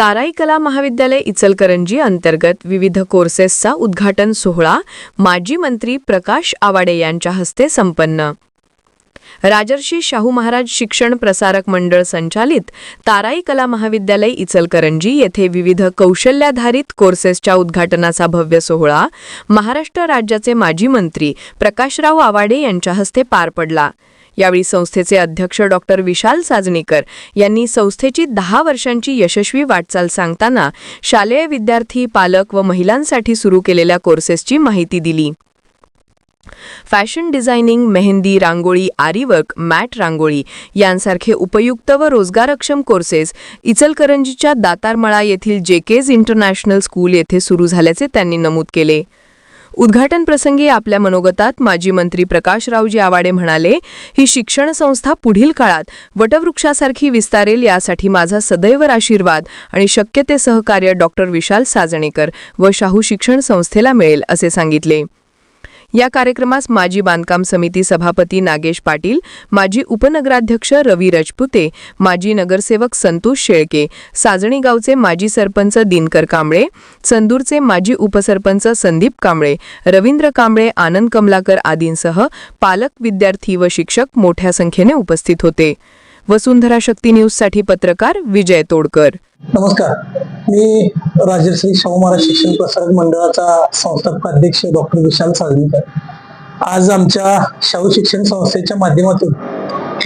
ताराई कला महाविद्यालय इचलकरंजी अंतर्गत विविध कोर्सेसचा उद्घाटन सोहळा माजी मंत्री प्रकाश आवाडे यांच्या हस्ते संपन्न. राजर्षी शाहू महाराज शिक्षण प्रसारक मंडळ संचालित ताराई कला महाविद्यालय इचलकरंजी येथे विविध कौशल्याधारित कोर्सेसच्या उद्घाटनाचा भव्य सोहळा महाराष्ट्र राज्याचे माजी मंत्री प्रकाशराव आवाडे यांच्या हस्ते पार पडला. यावेळी संस्थेचे अध्यक्ष डॉक्टर विशाल साजणीकर यांनी संस्थेची दहा वर्षांची यशस्वी वाटचाल सांगताना शालेय विद्यार्थी पालक व महिलांसाठी सुरू केलेल्या कोर्सेसची माहिती दिली. फॅशन डिझायनिंग मेहंदी रांगोळी आरीवर्क मॅट रांगोळी यांसारखे उपयुक्त व रोजगारक्षम कोर्सेस इचलकरंजीच्या दातारमळा येथील जेकेज इंटरनॅशनल स्कूल येथे सुरू झाल्याचे त्यांनी नमूद केले. उद्घाटन प्रसंगी आपल्या मनोगतात माजी मंत्री प्रकाशरावजी आवाडे म्हणाले ही शिक्षण संस्था पुढील काळात वटवृक्षासारखी विस्तारेल यासाठी माझा सदैव आशीर्वाद आणि शक्य ते सहकार्य डॉक्टर विशाल साजणेकर व शाहू शिक्षण संस्थेला मिळेल असे सांगितले. या कार्यक्रमास माजी बांधकाम समिती सभापती नागेश पाटील माजी उपनगराध्यक्ष रवी रजपुते माजी नगरसेवक संतोष शेळके साजणी गावचे माजी सरपंच दिनकर कांबळे चंदूरचे माजी उपसरपंच संदीप कांबळे रवींद्र कांबळे आनंद कमलाकर आदींसह पालक विद्यार्थी व शिक्षक मोठ्या संख्येने उपस्थित होते. वसुंधरा शक्ती न्यूजसाठी पत्रकार विजय तोडकर. नमस्कार. मी राजश्री शाहू महाराज शिक्षण प्रसारक मंडळाचा संस्थापक अध्यक्ष डॉक्टर विशाल साळवीकर. आज आमच्या शाहू शिक्षण संस्थेच्या माध्यमातून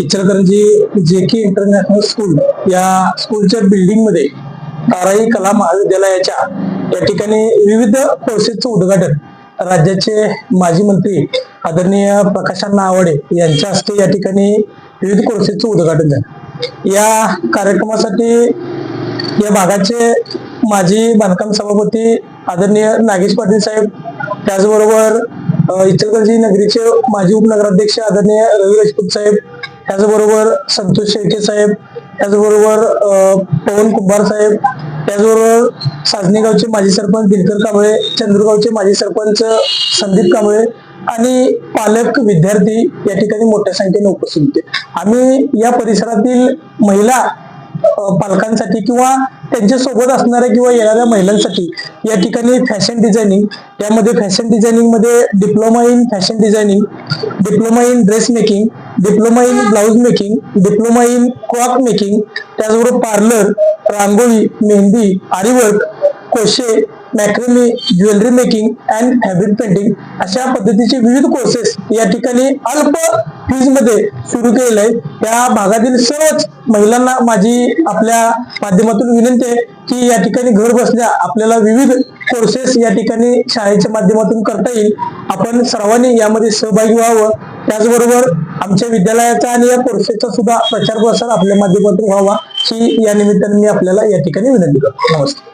इचलकरंजी जे के इंटरनॅशनल स्कूल या स्कूलच्या बिल्डिंगमध्ये ताराई कला महाविद्यालयाच्या या ठिकाणी विविध कोर्सेसचं उद्घाटन राज्याचे माजी मंत्री आदरणीय प्रकाशांना आवडे यांच्या हस्ते या ठिकाणी विविध कोर्सेसचं उद्घाटन झालं. या कार्यक्रमासाठी या भागाचे माजी बांधकाम सभापती आदरणीय नागेश पाटील साहेब त्याचबरोबर इचलकरंजी नगरीचे माजी उपनगराध्यक्ष आदरणीय रवी राजपूत साहेब त्याचबरोबर संतोष शेळके साहेब त्याचबरोबर पवन कुंभार साहेब त्याचबरोबर साजनेगावचे माजी सरपंच दिनकर कांबळे चंद्रगावचे माजी सरपंच संदीप कांबळे आणि पालक विद्यार्थी या ठिकाणी मोठ्या संख्येने उपस्थित होते. आम्ही या परिसरातील महिला पालकांसाठी किंवा त्यांच्यासोबत असणाऱ्या किंवा येणाऱ्या महिलांसाठी या ठिकाणी फॅशन डिझायनिंग यामध्ये fashion डिझायनिंगमध्ये diploma in fashion designing diploma in dress making diploma in blouse making diploma in clock making त्याचबरोबर parlour rangoli mehndi aari work crochet macrame jewellery making and habit painting अशा पद्धतीचे विविध कोर्सेस या ठिकाणी अल्प फीजमध्ये सुरू केलेले आहे त्या भागातील सर्वच महिलांना माझी आपल्या माध्यमातून विनंती आहे की या ठिकाणी घर बसल्या आपल्याला विविध कोर्सेस या ठिकाणी शाळेच्या माध्यमातून करता येईल. आपण सर्वांनी यामध्ये सहभागी व्हावं. त्याचबरोबर आमच्या विद्यालयाचा आणि या कोर्सेसचा सुद्धा प्रचार प्रसार आपल्या माध्यमातून व्हावा. ही या निमित्ताने मी आपल्याला या ठिकाणी विनंती करतो. नमस्कार.